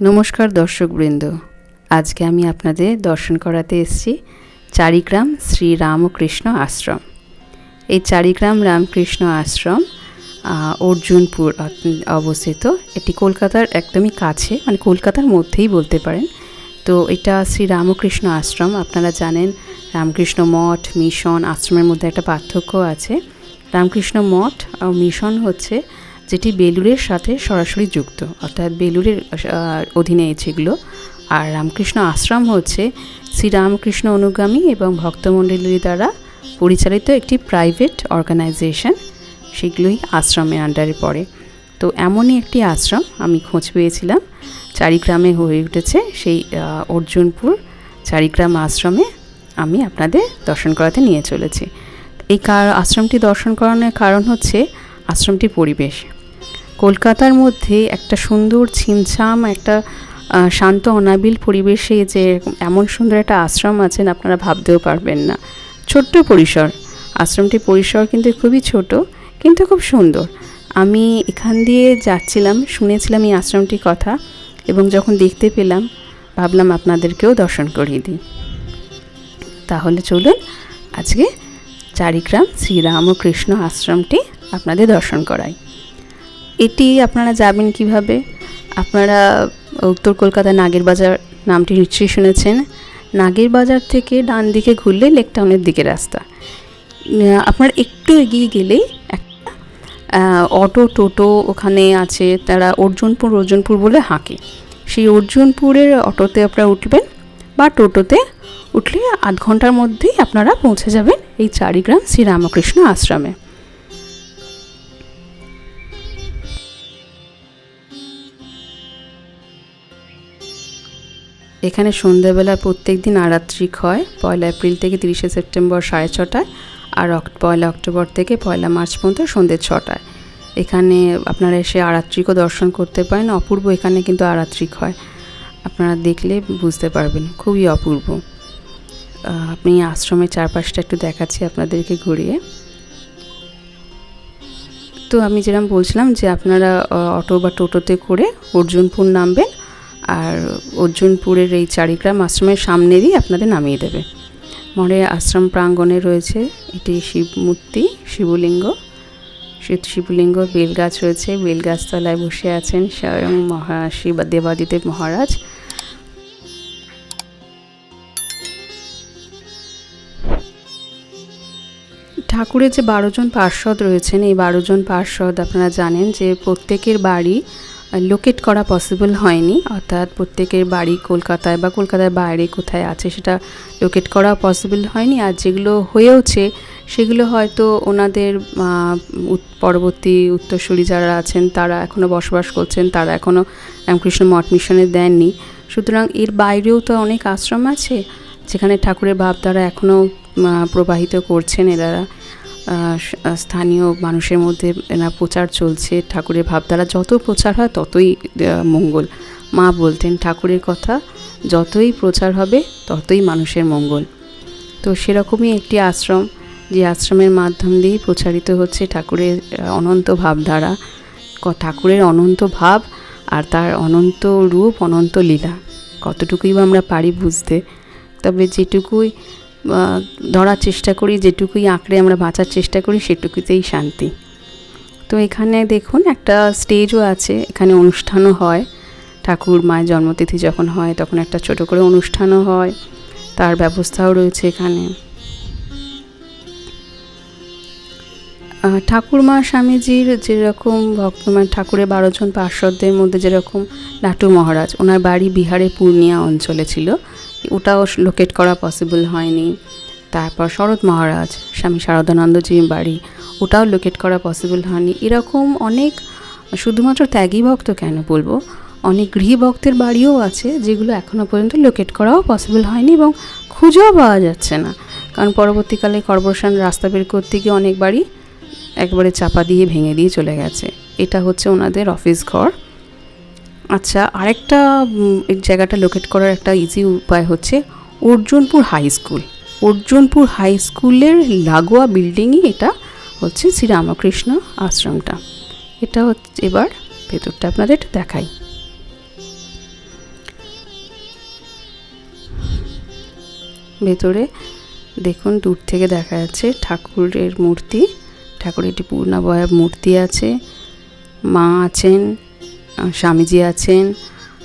নমস্কার দর্শকবৃন্দ। আজকে আমি আপনাদের দর্শন করাতে এসেছি চারিগ্রাম শ্রী রামকৃষ্ণ আশ্রম। এই চারিগ্রাম রামকৃষ্ণ আশ্রম অর্জুনপুর অবস্থিত। এটি কলকাতার একদমই কাছে মানে কলকাতার মধ্যেই বলতে পারেন। তো এটা শ্রী রামকৃষ্ণ আশ্রম। আপনারা জানেন রামকৃষ্ণ মঠ, মিশন, আশ্রমের মধ্যে একটা পার্থক্য আছে। রামকৃষ্ণ মঠ মিশন হচ্ছে যেটি বেলুরের সাথে সরাসরি যুক্ত, অর্থাৎ বেলুরের অধীনে যেগুলো আর রামকৃষ্ণ আশ্রম হচ্ছে শ্রীরামকৃষ্ণ অনুগামী এবং ভক্তমণ্ডলীর দ্বারা পরিচালিত একটি প্রাইভেট অর্গানাইজেশন। সেগুলোই আশ্রমের আন্ডারে পড়ে। তো এমনই একটি আশ্রম আমি খোঁজ পেয়েছিলাম। চারিগ্রামে হয়ে উঠেছে সেই অর্জুনপুর চারিগ্রাম আশ্রমে আমি আপনাদের দর্শন করাতে নিয়ে চলেছি। এই কার আশ্রমটি দর্শন করানোর কারণ হচ্ছে আশ্রমটির পরিবেশ। কলকাতার মধ্যে একটা সুন্দর ছিমছাম, একটা শান্ত, অনাবিল পরিবেশে যে এমন সুন্দর একটা আশ্রম আছেন আপনারা ভাবতেও পারবেন না। ছোট্ট পরিসর। আশ্রমটির পরিসর কিন্তু খুবই ছোট, কিন্তু খুব সুন্দর। আমি এখান দিয়ে যাচ্ছিলাম, শুনেছিলাম এই আশ্রমটির কথা এবং যখন দেখতে পেলাম, ভাবলাম আপনাদেরকেও দর্শন করিয়ে দিই। তাহলে চলুন, আজকে চারিগ্রাম শ্রীরামকৃষ্ণ আশ্রমটি আপনাদের দর্শন করাই। এটি আপনারা যাবেন কীভাবে? আপনারা উত্তর কলকাতা নাগের বাজার নামটি নিশ্চয়ই শুনেছেন। নাগের বাজার থেকে ডান দিকে ঘুরলে লেক টাউনের দিকে রাস্তা। আপনার একটু এগিয়ে গেলেই একটা অটো, টোটো ওখানে আছে। তারা অর্জুনপুর অর্জুনপুর বলে হাঁকে। সেই অর্জুনপুরের অটোতে আপনারা উঠবেন বা টোটোতে উঠলে আধ ঘণ্টার মধ্যেই আপনারা পৌঁছে যাবেন এই চারিগ্রাম শ্রীরামকৃষ্ণ আশ্রমে। এখানে সন্ধ্যাবেলা প্রত্যেক দিন আরাত্রিক হয়, পয়লা এপ্রিল থেকে তিরিশে সেপ্টেম্বর সাড়ে ছটায় আর পয়লা অক্টোবর থেকে পয়লা মার্চ পর্যন্ত সন্ধ্যে ছটায়। এখানে আপনারা এসে আরাত্রিকও দর্শন করতে পারেন, অপূর্ব এখানে কিন্তু আরাত্রিক হয়। আপনারা দেখলে বুঝতে পারবেন, খুবই অপূর্ব। আপনি আশ্রমের চারপাশটা একটু দেখাচ্ছি আপনাদেরকে ঘুরিয়ে। তো আমি যেরকম বলছিলাম যে আপনারা অটো বা টোটোতে করে অর্জুনপুর নামবেন আর অর্জুনপুরের এই চারিগ্রাম আশ্রমের সামনেরই আপনাদের নামিয়ে দেবে। মরে আশ্রম প্রাঙ্গণে রয়েছে এটি শিব মূর্তি, শিবলিঙ্গ। শিব শিবলিঙ্গ, বেলগাছ রয়েছে। বেলগাছ তলায় বসে আছেন স্বয়ং মহা শিব দেবাদিদেব মহারাজ। ঠাকুরের যে বারো জন পার্ষদ রয়েছেন, এই বারো জন পার্ষদ আপনারা জানেন যে প্রত্যেকের বাড়ি লোকেট করা পসিবল হয়নি। অর্থাৎ প্রত্যেকের বাড়ি কলকাতায় বা কলকাতার বাইরে কোথায় আছে সেটা লোকেট করা পসিবল হয়নি। আর যেগুলো হয়েওছে সেগুলো হয়তো ওনাদের পরবর্তী উত্তরসূরি যারা আছেন তারা এখনও বসবাস করছেন তারা এখনও রামকৃষ্ণ মঠ মিশনে দেননি। সুতরাং এর বাইরেও তো অনেক আশ্রম আছে যেখানে ঠাকুরের ভাবধারা এখনও প্রবাহিত করছেন আহ, স্থানীয় মানুষের মধ্যে এনার প্রচার চলছে, ঠাকুরের ভাবধারা যত প্রচার হয় ততই মঙ্গল। মা বলতেন, ঠাকুরের কথা যতই প্রচার হবে ততই মানুষের মঙ্গল। তো সেরকমই একটি আশ্রম, যে আশ্রমের মাধ্যম দিয়েই প্রচারিত হচ্ছে ঠাকুরের অনন্ত ভাবধারা। ঠাকুরের অনন্ত ভাব আর তার অনন্ত রূপ, অনন্ত লীলা। কতটুকুই বা আমরা পারি বুঝতে, তবে যেটুকুই ধরার চেষ্টা করি, যেটুকুই আঁকড়ে আমরা বাঁচার চেষ্টা করি, সেটুকুতেই শান্তি। তো এখানে দেখুন, একটা স্টেজও আছে, এখানে অনুষ্ঠানও হয়। ঠাকুর মায়ের জন্মতিথি যখন হয়, তখন একটা ছোট করে অনুষ্ঠানও হয়। তার ব্যবস্থাও রয়েছে এখানে। ঠাকুরমা স্বামীজির যেরকম ভক্ত মানে ঠাকুরের বারোজন পার্শ্বদের মধ্যে যেরকম লাটু মহারাজ, ওনার বাড়ি বিহারের পূর্ণিয়া অঞ্চলে ছিল। ওটাও লোকেট করা পসিবল হয়নি। তারপর শরৎ মহারাজ, স্বামী শারদানন্দজির বাড়ি, ওটাও লোকেট করা পসিবল হয়নি। এরকম অনেক, শুধুমাত্র ত্যাগী ভক্ত কেন বলব? অনেক গৃহী ভক্তের বাড়িও আছে, যেগুলো এখনও পর্যন্ত লোকেট করাও পসিবল হয়নি এবং খুঁজেও পাওয়া যাচ্ছে না। কারণ পরবর্তীকালে কর্পোরেশন রাস্তা বের করতে গিয়ে অনেক বাড়ি একবারে চাপা দিয়ে ভেঙে দিয়ে চলে গেছে। এটা হচ্ছে ওনাদের অফিস ঘর। আচ্ছা আরেকটা জায়গাটা লোকেট করার একটা ইজি উপায় হচ্ছে Arjunpur high school Arjunpur high স্কুলের লাগোয়া বিল্ডিংই এটা হচ্ছে শ্রীরামকৃষ্ণ আশ্রমটা। এটা হচ্ছে এবার ভেতরটা আপনাদের দেখাই। ভেতরে দেখুন, দূর থেকে দেখা যাচ্ছে ঠাকুরের মূর্তি। ঠাকুরের একটি পূর্ণাবয়া মূর্তি আছে। মা আছেন। স্বামীজি আছেন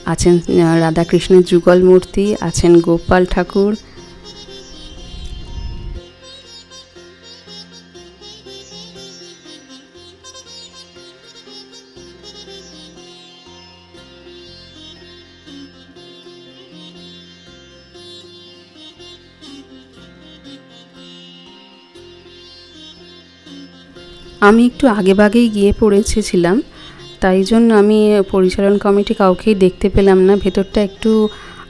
আছেন রাধাকৃষ্ণের যুগল মূর্তি, আছেন গোপাল ঠাকুর। আমি একটু আগে ভাগেই গিয়ে পড়েছিলাম। তাই জন্য আমি পরিচালন কমিটি কাউকেই দেখতে পেলাম না। ভেতরটা একটু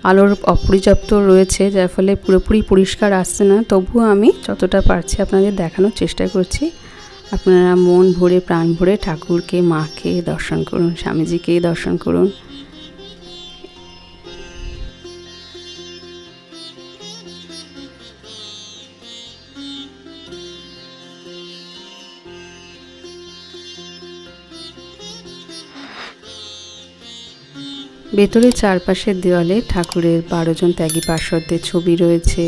আলোর অপর্যাপ্ত রয়েছে, যার ফলে পুরোপুরি পরিষ্কার আসছে না। তবুও আমি যতটা পারছি আপনাদের দেখানোর চেষ্টা করছি। আপনারা মন ভরে, প্রাণ ভরে ঠাকুরকে, মাকে দর্শন করুন স্বামীজিকে দর্শন করুন। ভেতরের চারপাশের দেওয়ালে ঠাকুরের বারো জন ত্যাগী পার্শ্বদের ছবি রয়েছে।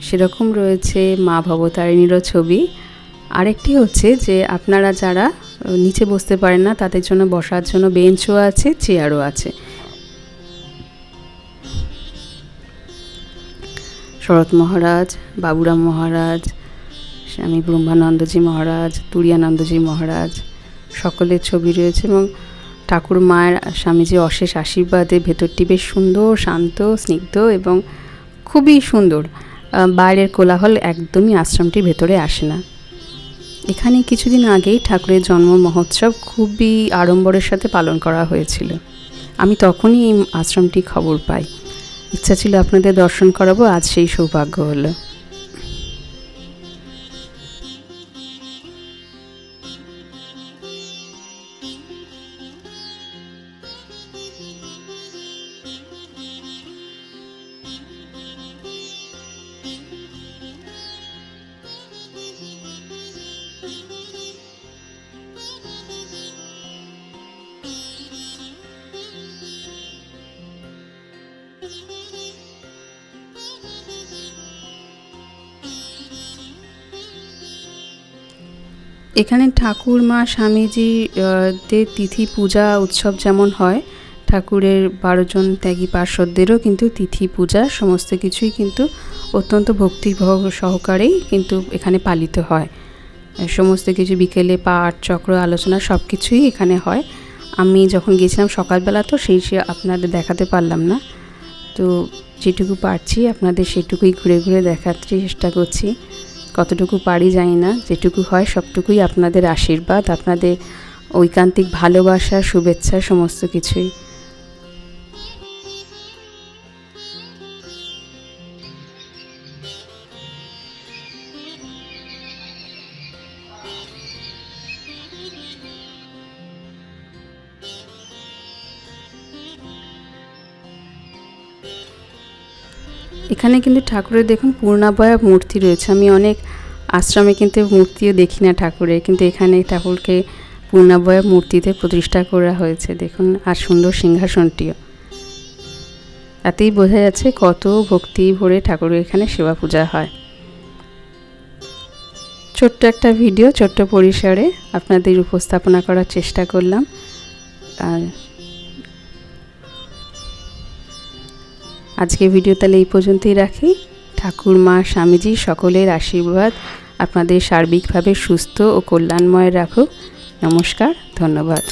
সেরকম রয়েছে মা ভবতারিণীরও ছবি। আরেকটি হচ্ছে যে, আপনারা যারা নিচে বসতে পারেন না, তাদের জন্য বসার জন্য বেঞ্চও আছে, চেয়ারও আছে। শরৎ মহারাজ, বাবুরাম মহারাজ, স্বামী ব্রহ্মানন্দজি মহারাজ, তুরিয়ানন্দজি মহারাজ, সকলের ছবি রয়েছে এবং ঠাকুর মায়ের স্বামীজি অশেষ আশীর্বাদে ভেতরটি বেশ সুন্দর, শান্ত, স্নিগ্ধ এবং খুবই সুন্দর। বাইরের কোলাহল একদমই আশ্রমটির ভেতরে আসে না। এখানে কিছুদিন আগেই ঠাকুরের জন্ম মহোৎসব খুবই আড়ম্বরের সাথে পালন করা হয়েছিল। আমি তখনই এই আশ্রমটি খবর পাই। ইচ্ছা ছিল আপনাদের দর্শন করাবো, আজ সেই সৌভাগ্য হলো। এখানে ঠাকুর মা স্বামীজি আহ, দের তিথি পূজা উৎসব যেমন হয় ঠাকুরের বারো জন ত্যাগী পার্শ্বদেরও কিন্তু তিথি পূজা সমস্ত কিছুই কিন্তু অত্যন্ত ভক্তি সহকারেই কিন্তু এখানে পালিত হয়। সমস্ত কিছু বিকেলে পাঠ চক্র আলোচনা সব কিছুই এখানে হয়। আমি যখন গিয়েছিলাম সকালবেলা তো সেই সে আপনাদের দেখাতে পারলাম না। তো যেটুকু পারছি আপনাদের সেটুকুই ঘুরে ঘুরে দেখার চেষ্টা করছি। কতটুকু পারি জানি না, যেটুকু হয় সবটুকুই আপনাদের আশীর্বাদ, আপনাদের ঐকান্তিক ভালোবাসা, শুভেচ্ছা, সমস্ত কিছুই। এখানে কিন্তু ঠাকুরের দেখুন পূর্ণাবয়া মূর্তি রয়েছে। আমি অনেক আশ্রমে কিন্তু মূর্তিও দেখি না ঠাকুরের কিন্তু এখানে ঠাকুরকে পূর্ণাবয়া মূর্তিতে প্রতিষ্ঠা করা হয়েছে। দেখুন, আর সুন্দর সিংহাসনটিও। তাতেই বোঝা যাচ্ছে কত ভক্তি ভরে ঠাকুরের এখানে সেবা পূজা হয়। ছোট্ট একটা ভিডিও, ছোট্ট পরিসরে আপনাদের উপস্থাপনা করার চেষ্টা করলাম। আর আজকে ভিডিও তাহলে এই পর্যন্তই রাখি। ঠাকুর, মা, স্বামীজি সকলের আশীর্বাদ আপনাদের সার্বিকভাবে সুস্থ ও কল্যাণময় রাখুক। নমস্কার, ধন্যবাদ।